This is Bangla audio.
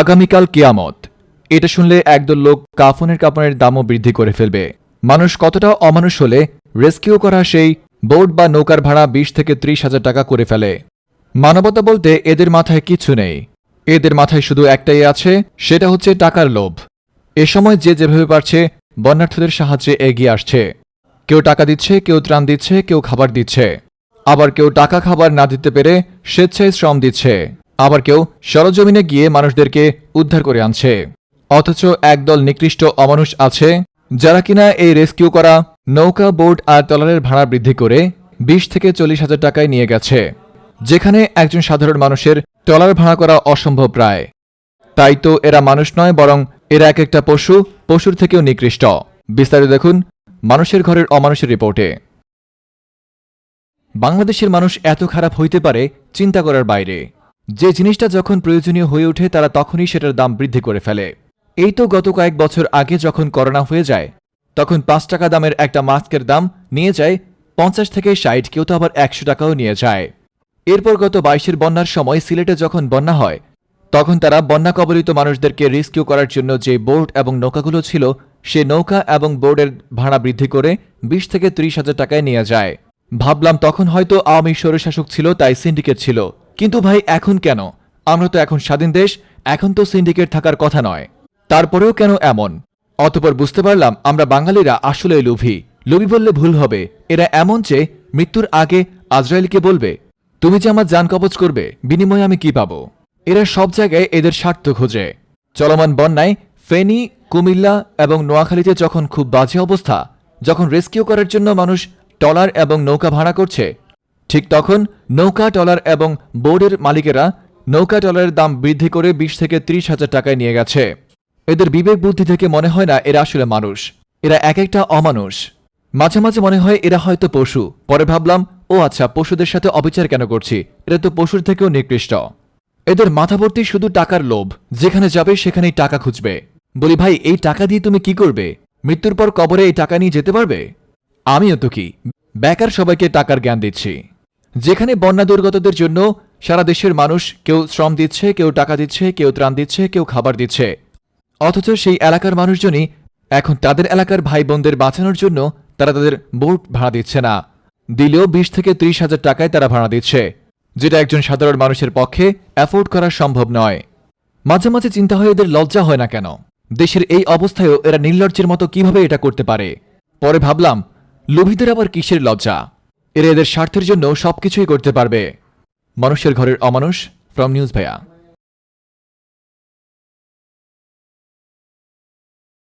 আগামীকাল কিয়ামত। এটা শুনলে একদল লোক কাফনের কাপড়ের দামও বৃদ্ধি করে ফেলবে। মানুষ কতটা অমানুষ হলে রেস্কিউ করা সেই বোট বা নৌকার ভাড়া বিশ থেকে ত্রিশ হাজার টাকা করে ফেলে। মানবতা বলতে এদের মাথায় কিছু নেই। এদের মাথায় শুধু একটাই আছে, সেটা হচ্ছে টাকার লোভ। এ সময় যে যেভাবে পারছে, বন্যার্থীদের সাহায্যে এগিয়ে আসছে। কেউ টাকা দিচ্ছে, কেউ ত্রাণ দিচ্ছে, কেউ খাবার দিচ্ছে। আবার কেউ টাকা খাবার না দিতে পেরে স্বেচ্ছায় শ্রম দিচ্ছে। আবার কেউ সরজমিনে গিয়ে মানুষদেরকে উদ্ধার করে আনছে। অথচ একদল নিকৃষ্ট অমানুষ আছে, যারা কিনা এই রেস্কিউ করা, নৌকা, বোট আর ট্রলারের ভাড়া বৃদ্ধি করে বিশ থেকে চল্লিশ হাজার টাকায় নিয়ে গেছে। যেখানে একজন সাধারণ মানুষের ট্রলার ভাড়া করা অসম্ভব প্রায়। তাই তো এরা মানুষ নয়, বরং এরা এক একটা পশু, পশুর থেকেও নিকৃষ্ট। বিস্তারিত দেখুন মানুষের ঘরের অমানুষের রিপোর্টে। বাংলাদেশের মানুষ এত খারাপ হইতে পারে, চিন্তা করার বাইরে। যে জিনিসটা যখন প্রয়োজনীয় হয়ে ওঠে, তারা তখনই সেটার দাম বৃদ্ধি করে ফেলে। এই তো গত কয়েক বছর আগে যখন করোনা হয়ে যায়, তখন পাঁচ টাকা দামের একটা মাস্কের দাম নিয়ে যায়, পঞ্চাশ থেকে ষাট কেউ তো আবার একশো টাকাও নিয়ে যায়। এরপর গত বাইশের বন্যার সময় সিলেটে যখন বন্যা হয়, তখন তারা বন্যা কবলিত মানুষদেরকে রেস্কিউ করার জন্য যে বোর্ড এবং নৌকাগুলো ছিল, সে নৌকা এবং বোর্ডের ভাড়া বৃদ্ধি করে বিশ থেকে ত্রিশ হাজার টাকায় নিয়ে যায়। ভাবলাম তখন হয়তো আওয়ামী স্বৈরশাসক ছিল, তাই সিন্ডিকেট ছিল। কিন্তু ভাই, এখন কেন? আমরা তো এখন স্বাধীন দেশ, এখন তো সিন্ডিকেট থাকার কথা নয়। তারপরেও কেন এমন? অতপর বুঝতে পারলাম আমরা বাঙালিরা আসলে লোভী। লোভী বললে ভুল হবে। এরা এমন যে মৃত্যুর আগে আজরায়েলকে বলবে, তুমি যে আমার যান কবচ করবে, বিনিময়ে আমি কি পাবো? এরা সব জায়গায় এদের স্বার্থ খোঁজে। চলমান বন্যায় ফেনী, কুমিল্লা এবং নোয়াখালীতে যখন খুব বাজে অবস্থা, যখন রেস্কিউ করার জন্য মানুষ টলার এবং নৌকা ভাড়া করছে ঠিক তখন নৌকা টলার এবং বোর্ডের মালিকেরা নৌকা টলারের দাম বৃদ্ধি করে বিশ থেকে ত্রিশ হাজার টাকায় নিয়ে গেছে। এদের বিবেক বুদ্ধি থেকে মনে হয় না এরা আসলে মানুষ। এরা এক একটা অমানুষ। মাঝে মাঝে মনে হয় এরা হয়তো পশু। পরে ভাবলাম, ও আচ্ছা পশুদের সাথে অবিচার কেন করছি? এরা তো পশুর থেকেও নিকৃষ্ট। এদের মাথাভর্তি শুধু টাকার লোভ। যেখানে যাবে, সেখানেই টাকা খুঁজবে। বলি, ভাই, এই টাকা দিয়ে তুমি কি করবে? মৃত্যুর পর কবরে এই টাকা নিয়ে যেতে পারবে? আমিও তো কি। বেকার সবাইকে টাকার জ্ঞান দিচ্ছি। যেখানে বন্যা দুর্গতদের জন্য সারা দেশের মানুষ কেউ শ্রম দিচ্ছে, কেউ টাকা দিচ্ছে, কেউ ত্রাণ দিচ্ছে, কেউ খাবার দিচ্ছে। অথচ সেই এলাকার মানুষজনই এখন তাদের এলাকার ভাই বোনদের বাঁচানোর জন্য তারা তাদের বোট ভাড়া দিচ্ছে না। দিলেও বিশ থেকে ত্রিশ হাজার টাকায় তারা ভাড়া দিচ্ছে, যেটা একজন সাধারণ মানুষের পক্ষে অ্যাফোর্ড করা সম্ভব নয়। মাঝে মাঝে চিন্তা হয় এদের লজ্জা হয় না কেন? দেশের এই অবস্থায়ও এরা নির্লজ্জের মতো কীভাবে এটা করতে পারে? পরে ভাবলাম, লোভীদের আবার কিসের লজ্জা? এরা এদের স্বার্থের জন্য সবকিছুই করতে পারবে। মানুষের ঘরের অমানুষ ফ্রম নিউজ ভাইয়া।